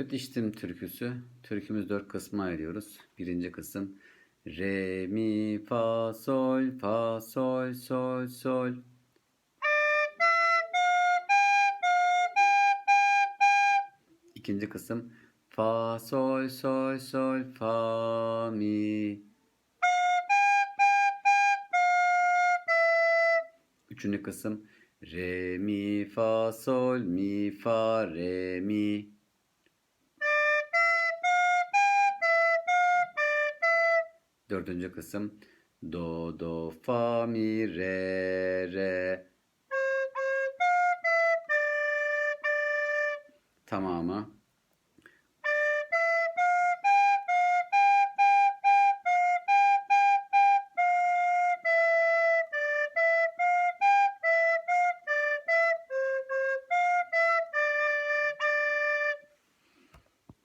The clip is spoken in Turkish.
Süt içtim türküsü. Türkümüz dört kısma ayırıyoruz. Birinci kısım Re, mi, fa, sol, fa, sol, sol, sol. İkinci kısım Fa, sol, sol, sol, fa, mi. Üçüncü kısım Re, mi, fa, sol, mi, fa, re, mi. Dördüncü kısım Do, do, fa, mi, re, re. Tamamı